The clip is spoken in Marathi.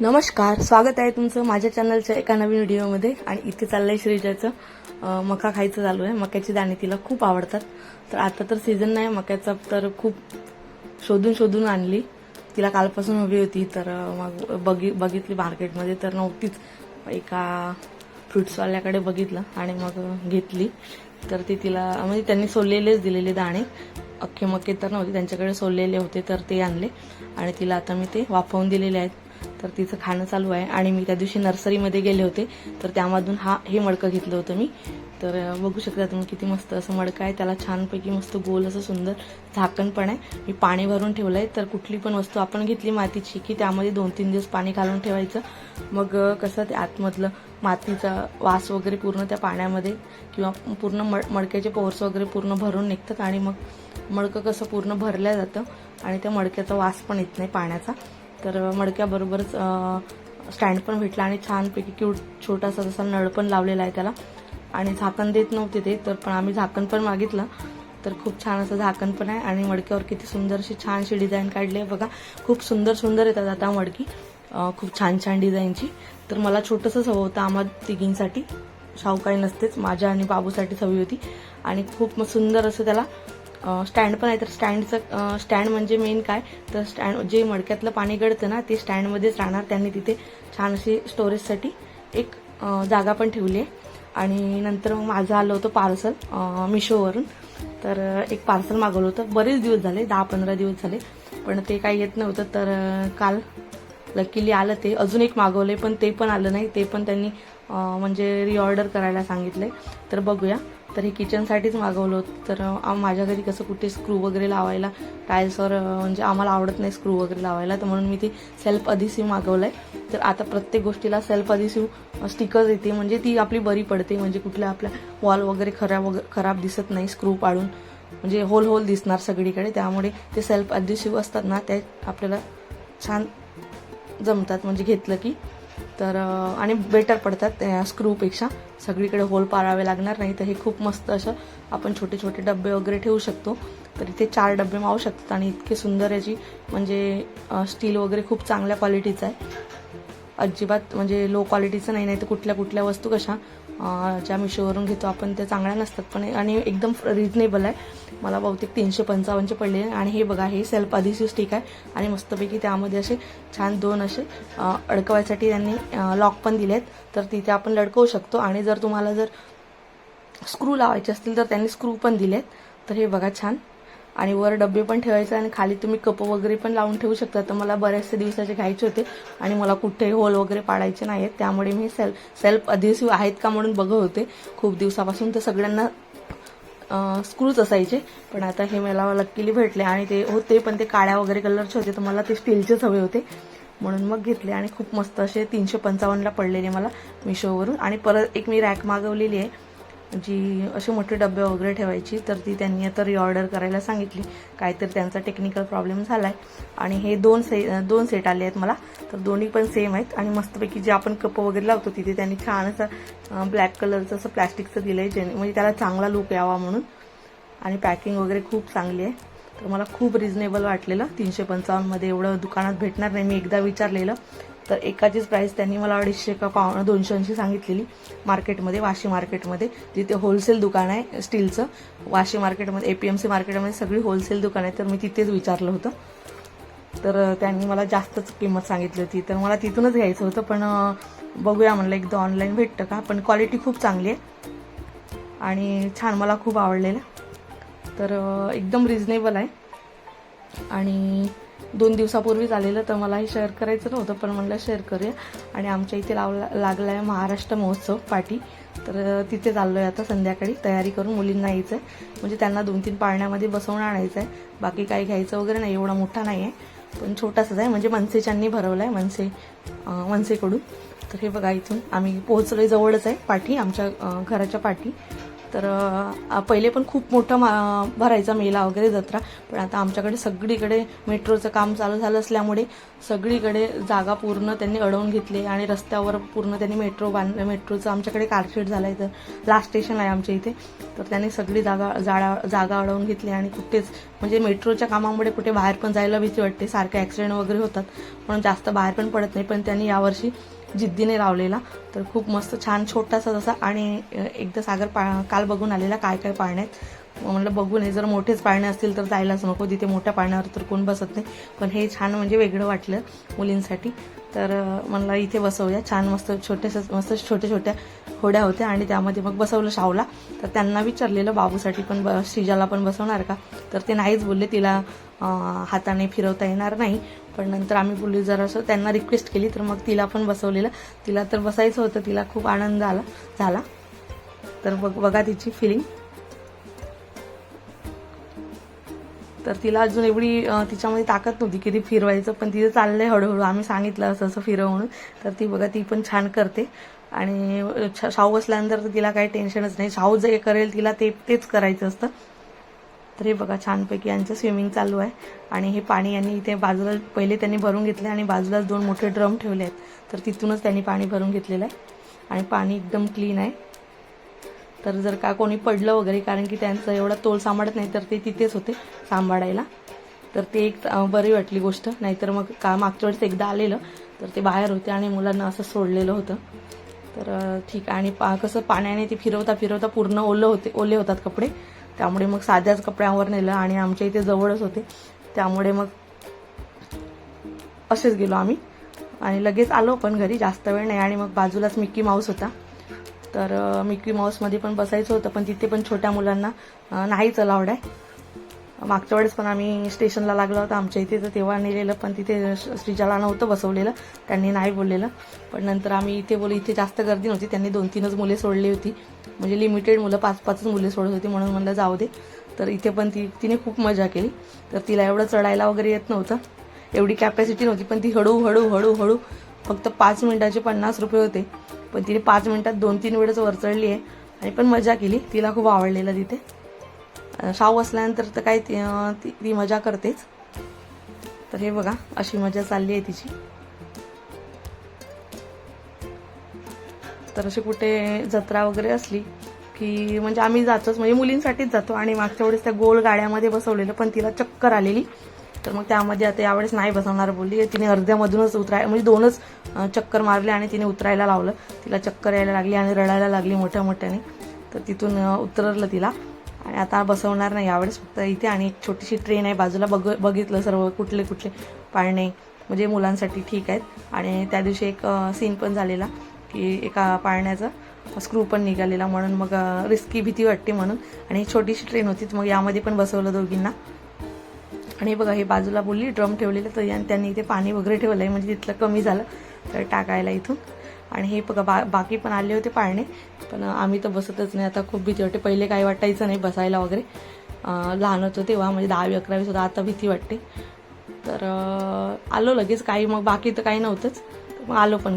नमस्कार स्वागत आहे तुमचं माझ्या चॅनलच्या एका नवीन व्हिडिओमध्ये आणि इथे चाललंय श्रीजाचं मका खायचं चालू आहे. मक्याची दाणे तिला खूप आवडतात. तर आता तर सीझन नाही मक्याचा तर खूप शोधून शोधून आणली. तिला कालपासून हवी होती तर मग बघि बघितली मार्केटमध्ये तर नव्हतीच. एका फ्रुट्सवाल्याकडे बघितलं आणि मग घेतली. तर ती तिला म्हणजे त्यांनी सोललेलेच दिलेले दाणे. अख्खे मक्के तर नव्हते त्यांच्याकडे सोललेले होते तर ते आणले. आणि तिला आता मी ते वाफवून दिलेले आहेत. तर तिचं खाणं चालू आहे. आणि मी त्या दिवशी नर्सरीमध्ये गेले होते. तर त्यामधून हा हे मडकं घेतलं होतं मी. तर बघू शकता तुम्ही किती मस्त असं मडकं आहे. त्याला छानपैकी मस्त गोल असं सुंदर झाकण पण आहे. मी पाणी भरून ठेवलं आहे तर कुठली पण वस्तू आपण घेतली मातीची की त्यामध्ये दोन तीन दिवस पाणी घालून ठेवायचं. मग कसं ते आतमधलं मातीचा वास वगैरे पूर्ण त्या पाण्यामध्ये किंवा पूर्ण मड मडक्याचे पोर्स वगैरे पूर्ण भरून निघतात. आणि मग मडकं कसं पूर्ण भरलं जातं आणि त्या मडक्याचा वास पण येत नाही पाण्याचा. तर मडक्याबरोबरच स्टँड पण भेटला आणि छानपैकी क्यूट छोटासा जसा नळ पण लावलेला आहे त्याला. आणि झाकण देत नव्हते ते तर पण आम्ही झाकण पण मागितलं. तर खूप छान असं झाकण पण आहे आणि मडक्यावर किती सुंदर अशी छानशी डिझाईन काढली आहे. बघा खूप सुंदर सुंदर येतात आता मडकी. खूप छान छान डिझाईनची. तर मला छोटंसंच हवं होतं आम्हा तिघींसाठी. शाहू काही नसतेच माझ्या आणि बाबूसाठीच हवी होती. आणि खूप सुंदर असं त्याला स्टँड पण आहे. तर स्टँडचं स्टँड म्हणजे मेन काय? तर स्टँड जे मडक्यातलं पाणी गळतं ना ते स्टँडमध्येच राहणार त्यांनी तिथे छान अशी स्टोरेजसाठी एक जागा पण ठेवली आहे. आणि नंतर मग माझं आलं होतं पार्सल मिशोवरून तर एक पार्सल मागवलं होतं. बरेच दिवस झाले दहा पंधरा दिवस झाले पण ते काही येत नव्हतं. तर काल लकीली आलं ते. अजून एक मागवलं पण ते पण आलं नाही. ते पण त्यांनी म्हणजे रिऑर्डर करायला सांगितले तर बघूया. तर हे किचनसाठीच मागवलं होतं. तर माझ्या घरी कसं कुठे स्क्रू वगैरे लावायला टाईल्सवर म्हणजे आम्हाला आवडत नाही स्क्रू वगैरे लावायला. तर म्हणून मी ती सेल्फ अदिसिव्ह आहे तर आता प्रत्येक गोष्टीला सेल्फ अदिसिव्ह स्टिकर्स येते. म्हणजे ती आपली बरी पडते. म्हणजे कुठल्या आपल्या वॉल वगैरे खराब वगैरे खराब दिसत नाही स्क्रू पाडून. म्हणजे होल होल दिसणार सगळीकडे. त्यामुळे ते सेल्फ अदिसिव्ह असतात ना ते आपल्याला छान जमतात. म्हणजे घेतलं की तर आणि बेटर पडतात त्या स्क्रूपेक्षा सगळीकडे होल पाळावे लागणार नाही तर हे खूप मस्त असं आपण छोटे छोटे डबे वगैरे ठेवू शकतो. तर इथे चार डबे मावू शकतात आणि इतके सुंदर याची म्हणजे स्टील वगैरे खूप चांगल्या क्वालिटीचं आहे. अजिबात म्हणजे लो क्वालिटीचं नाही नाही तर कुठल्या कुठल्या वस्तू कशा ज्या मिशोवरून घेतो आपण त्या चांगल्या नसतात. पण आणि एकदम रिजनेबल आहे. मला बहुतेक तीनशे पंचावन्नचे पडले. आणि हे बघा हे सेल्फ अदिसिव्ह स्टिक आहे. आणि मस्तपैकी त्यामध्ये असे छान दोन असे अडकवायसाठी त्यांनी लॉक पण दिले आहेत तर तिथे आपण लडकवू शकतो. आणि जर तुम्हाला जर स्क्रू लावायचे असतील तर त्यांनी स्क्रू पण दिलेत. तर हे बघा छान. आणि वर डबे पण ठेवायचे आणि खाली तुम्ही कप वगैरे पण लावून ठेवू शकता. तर मला बऱ्याचशा दिवसाचे घ्यायचे होते आणि मला कुठेही होल वगैरे पाडायचे नाहीत त्यामुळे मी सेल्फ सेल्फ अधेसिव्ह आहेत का म्हणून बघत होते. खूप दिवसापासून तर सगळ्यांना स्क्रूच असायचे. पण आता हे मला लक्कीली भेटले आणि ते होते पण ते काळ्या वगैरे कलरचे होते. तर मला ते स्टीलचेच हवे होते. म्हणून मग घेतले आणि खूप मस्त असे तीनशे पंचावन्नला पडलेले मला मिशोवरून आणि परत एक मी रॅक मागवलेली आहे. जी असे मोठे डबे वगैरे ठेवायची तर ती त्यांनी आता रिऑर्डर करायला सांगितली. काहीतरी त्यांचा टेक्निकल प्रॉब्लेम झाला आहे आणि हे दोन से दोन सेट आले आहेत मला. तर दोन्ही पण सेम आहेत. आणि मस्तपैकी जे आपण कप वगैरे लावतो तिथे त्यांनी छान असं ब्लॅक कलरचं असं प्लॅस्टिकचं दिलं आहे जेणे म्हणजे त्याला चांगला लुक यावा म्हणून. आणि पॅकिंग वगैरे खूप चांगली आहे. तर मला खूप रिजनेबल वाटलेलं. तीनशे पंचावन्नमध्ये एवढं दुकानात भेटणार नाही. मी एकदा विचारलेलं. तर एकाचीच प्राईस त्यांनी मला अडीचशे का पाव दोनशे ऐंशी सांगितलेली मार्केटमध्ये वाशी मार्केटमध्ये जिथे होलसेल दुकान आहे स्टीलचं वाशी मार्केटमध्ये एपीएमसी मार्केटमध्ये सगळी होलसेल दुकान आहे तर मी तिथेच विचारलं होतं. तर त्यांनी मला जास्तच किंमत सांगितली होती. तर मला तिथूनच घ्यायचं होतं पण बघूया म्हणलं एकदा ऑनलाईन भेटतं का? पण क्वालिटी खूप चांगली आहे. आणि छान मला खूप आवडलेलं. तर एकदम रिजनेबल आहे. आणि दोन दिवसापूर्वीच आलेलं तर मला हे शेअर करायचं नव्हतं पण म्हणलं शेअर करूया. आणि आमच्या इथे लावला लागला आहे महाराष्ट्र महोत्सव पाठी तर तिथे चाललो आहे आता संध्याकाळी तयारी करून मुलींना यायचं आहे म्हणजे त्यांना दोन तीन पाळण्यामध्ये बसवून आणायचं आहे बाकी काही घ्यायचं वगैरे नाही एवढा मोठा नाही आहे पण छोटासाच आहे म्हणजे मनसेच्यांनी भरवला आहे मनसे मनसेकडून. तर हे बघा इथून आम्ही पोहोचलो जवळच आहे पाठी आमच्या घराच्या पाठी तर पहिले पण खूप मोठं मा- भरायचा मेला वगैरे जत्रा पण आता आमच्याकडे सगळीकडे मेट्रोचं काम चालू झालं असल्यामुळे सगळीकडे जागा पूर्ण त्यांनी अडवून घेतली आणि रस्त्यावर पूर्ण त्यांनी मेट्रो बांध मेट्रोचं आमच्याकडे कारशेड झालं आहे तर लास्ट स्टेशन आहे आमच्या इथे. तर त्यांनी सगळी जागा जाळा जागा अडवून घेतली आणि कुठेच म्हणजे मेट्रोच्या कामामुळे कुठे बाहेर पण जायला भीती वाटते. सारखे ॲक्सिडेंट वगैरे होतात. म्हणून जास्त बाहेर पण पडत नाही. पण त्यांनी यावर्षी जिद्दीने लावलेला. तर खूप मस्त छान छोटासा जसा आणि एकदा सागर पा काल बघून आलेला काय काय पाळण्यात. मग म्हणलं बघून हे जर मोठेच पाळणे असतील तर जायलाच नको तिथे मोठ्या पाळण्यावर तर कोण बसत नाही. पण हे छान म्हणजे वेगळं वाटलं मुलींसाठी. तर अ, म्हणलं इथे बसवूया. छान मस्त छोट्याशा मस्त छोट्या छोट्या होड्या होत्या आणि त्यामध्ये मग बसवलं शावला तर त्यांना विचारलेलं बाबूसाठी पण ब श्रीजाला पण बसवणार का? तर ते नाहीच बोलले. तिला हाताने फिरवता येणार नाही. पण नंतर आम्ही बोलली जरासं त्यांना रिक्वेस्ट केली तर मग तिला पण बसवलेलं. तिला तर बसायचं होतं. तिला खूप आनंद आला झाला. तर बघ बघा तिची फिलिंग तर तिला अजून एवढी तिच्यामध्ये ताकद नव्हती की ती फिरवायचं पण तिचं चाललंय हळूहळू. आम्ही सांगितलं असं असं फिरव म्हणून. तर ती बघा ती पण छान करते. आणि शाहू असल्यानंतर तर तिला काही टेन्शनच नाही. शाहू जे करेल तिला ते तेच करायचं असतं. तर हे बघा छानपैकी यांचं स्विमिंग चालू आहे. आणि हे पाणी यांनी इथे बाजूला पहिले त्यांनी भरून घेतलं आणि बाजूलाच दोन मोठे ड्रम ठेवले आहेत. तर तिथूनच त्यांनी पाणी भरून घेतलेलं आहे. आणि पाणी एकदम क्लीन आहे. तर जर का कोणी पडलं वगैरे कारण की त्यांचं एवढा तोल सांभाळत नाही तर ते तिथेच होते सांभाळायला. तर ते एक बरी वाटली गोष्ट. नाहीतर मग का मागच्या वेळेस एकदा आलेलं तर ते बाहेर होते आणि मुलांना असं सोडलेलं होतं. तर ठीक. आहे आणि पा कसं पाण्याने ते फिरवता फिरवता पूर्ण ओलं होते ओले होतात कपडे. त्यामुळे मग साध्याच कपड्यांवर नेलं आणि आमच्या इथे जवळच होते. त्यामुळे मग असेच गेलो आम्ही. आणि लगेच आलो पण घरी जास्त वेळ नाही. आणि मग बाजूलाच मिक्की माऊस होता. तर मिकी माऊसमध्ये पण बसायचं होतं पण तिथे पण छोट्या मुलांना नाहीच अलाउड आहे. मागच्या वेळेस पण आम्ही स्टेशनला लागलो होता आमच्या इथे तर तेव्हा नेलेलं पण तिथे श- श्रीजाला नव्हतं बसवलेलं त्यांनी नाही बोललेलं. पण नंतर आम्ही इथे बोलू इथे जास्त गर्दी नव्हती त्यांनी दोन तीनच मुले सोडली होती. म्हणजे लिमिटेड मुलं पाच पाचच मुले सोडत होती म्हणून म्हणलं जाऊ दे. तर इथे पण ती तिने खूप मजा केली. तर तिला एवढं चढायला वगैरे येत नव्हतं. एवढी कॅपॅसिटी नव्हती पण ती हळूहळू हळूहळू फक्त पाच मिनिटाचे पन्नास रुपये होते. पण तिने पाच मिनिटात दोन तीन वेळेस वरचळली आहे. आणि पण मजा केली. तिला खूप आवडलेलं तिथे. शाव असल्यानंतर तर काय ती ती मजा करतेच. तर हे बघा अशी मजा चालली आहे तिची. तर अशी कुठे जत्रा वगैरे असली की म्हणजे आम्ही जातोच. म्हणजे मुलींसाठीच जातो आणि मागच्या वेळेस त्या गोल गाड्यामध्ये बसवलेलं पण तिला चक्कर आलेली. तर मग त्यामध्ये आता यावेळेस नाही बसवणार बोलली. तिने अर्ध्यामधूनच उतराय म्हणजे दोनच चक्कर मारले आणि तिने उतरायला लावलं. तिला चक्कर यायला लागली आणि रडायला लागली मोठ्या मोठ्याने. तर तिथून उतरलं तिला. आणि आता बसवणार नाही यावेळेस फक्त इथे आणि एक छोटीशी ट्रेन आहे. बाजूला बघ बघितलं सर्व कुठले कुठले पाळणे म्हणजे मुलांसाठी ठीक आहेत. आणि त्या दिवशी एक सीन पण झालेला की एका पाळण्याचा स्क्रू पण निघालेला. म्हणून मग रिस्की भीती वाटते म्हणून. आणि छोटीशी ट्रेन होती मग यामध्ये पण बसवलं दोघींना. आणि हे बघा हे बाजूला बोलली ड्रम ठेवलेलं तर या- त्यांनी इथे पाणी वगैरे ठेवलं आहे म्हणजे तिथलं कमी झालं तर टाकायला इथून. आणि हे बघा बा बाकी पण आले होते पाळणे पण आम्ही तर बसतच नाही. आता खूप भीती वाटते. पहिले काही वाटायचं नाही बसायला वगैरे. लहान होतो तेव्हा म्हणजे दहावी अकरावी सुद्धा आता भीती वाटते. तर आलो लगेच. काही मग बाकी तर काही नव्हतंच. मग आलो पण.